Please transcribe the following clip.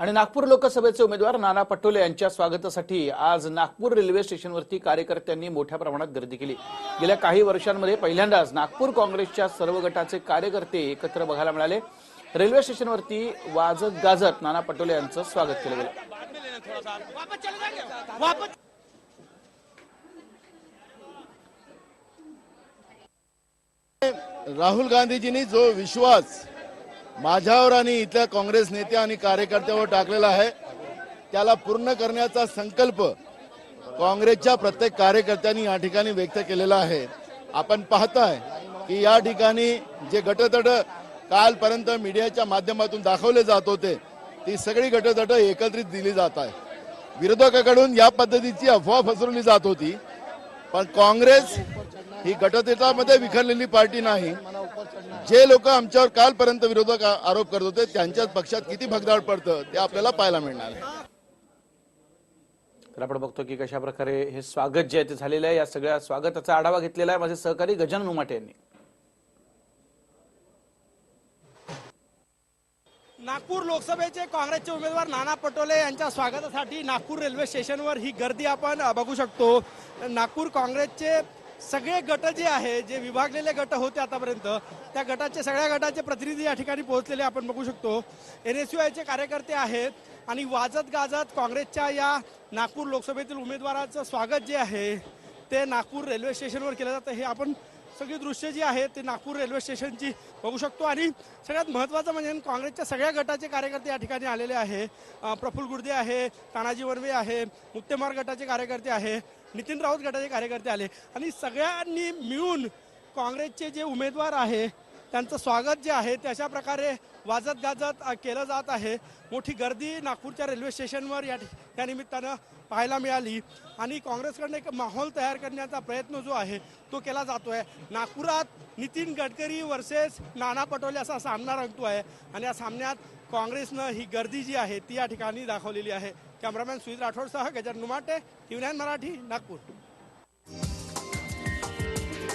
आणि नागपूर लोकसभेचे उमेदवार नाना पटोले यांच्या स्वागतासाठी आज नागपूर रेल्वे स्टेशनवरती कार्यकर्त्यांनी मोठ्या प्रमाणात गर्दी केली. गेल्या काही वर्षांमध्ये पहिल्यांदाच नागपूर काँग्रेसच्या सर्व गटाचे कार्यकर्ते एकत्र बघायला मिळाले. रेल्वे स्टेशनवरती वाजत गाजत नाना पटोले यांचं स्वागत केलं गेलं. राहुल गांधीजींनी जो विश्वास माझ्यावर आणि इथल्या काँग्रेस नेत्या आणि कार्यकर्त्यावर टाकलेला आहे. त्याला पूर्ण करण्याचा संकल्प काँग्रेसच्या प्रत्येक कार्यकर्त्यांनी या ठिकाणी व्यक्त केलेला आहे. आपण पाहताय की या ठिकाणी जे गटतट कालपर्यंत मीडियाच्या माध्यमातून दाखवले जात होते ती सगळी गटतट एकत्रित दिली जात आहे विरोधकाकडून या पद्धतीची अफवा पसरवली जात होती. पण काँग्रेस ही गटतेटामध्ये विखरलेली पार्टी नाही. जे लोक आमच्यावर कालपर्यंत विरोधक आरोप करत होते त्यांच्याच पक्षात किती भगदाड पडतं ते आपल्याला पाहायला मिळणार. आहे तर आपण बघतो की कशा प्रकारे हे स्वागत जे आहे ते झालेलं आहे. या सगळ्या स्वागताचा आढावा घेतलेला आहे माझे सहकारी गजानन उमाटे यांनी. नागपूर लोकसभेचे काँग्रेसचे उमेदवार नाना पटोले यांच्या स्वागतासाठी नागपूर रेल्वे स्टेशनवर ही गर्दी आपण बघू शकतो. नागपूर काँग्रेसचे सगळे गट जे आहे जे विभागलेले गट होते आतापर्यंत त्या गटाचे सगळ्या गटाचे प्रतिनिधी या ठिकाणी पोहोचलेले आपण बघू शकतो. एन एस यू आयचे कार्यकर्ते आहेत आणि वाजत गाजत काँग्रेसच्या या नागपूर लोकसभेतील उमेदवाराचं स्वागत जे आहे ते नागपूर रेल्वे स्टेशनवर केलं जातं. हे आपण सगळी दृश्य जी आहेत ते नागपूर रेल्वे स्टेशनची बघू शकतो. आणि सगळ्यात महत्त्वाचं म्हणजे काँग्रेसच्या सगळ्या गटाचे कार्यकर्ते या ठिकाणी आलेले आहे. प्रफुल प्रफुल्ल गुर्दे आहे तानाजी वर्वे आहे मुक्तेमार गटाचे कार्यकर्ते आहे नितीन राऊत गटाचे कार्यकर्ते आले. आणि सगळ्यांनी मिळून काँग्रेसचे जे उमेदवार आहे त्यांचं स्वागत जे आहे ते अशा प्रकारे वाजत गाजत केलं जात आहे. मोठी गर्दी नागपूरच्या रेल्वे स्टेशनवर या या निमित्तानं पाहायला मिळाली. आणि काँग्रेसकडनं एक माहोल तयार करण्याचा प्रयत्न जो आहे तो केला जातो आहे नागपुरात नितीन गडकरी वर्सेस नाना पटोले असा सामना रंगतो आहे आणि या सामन्यात काँग्रेसनं ही गर्दी जी आहे ती या ठिकाणी दाखवलेली आहे. कॅमेरामॅन सुधीर राठोडसह गजर नुमाटे टीव्ही मराठी नागपूर.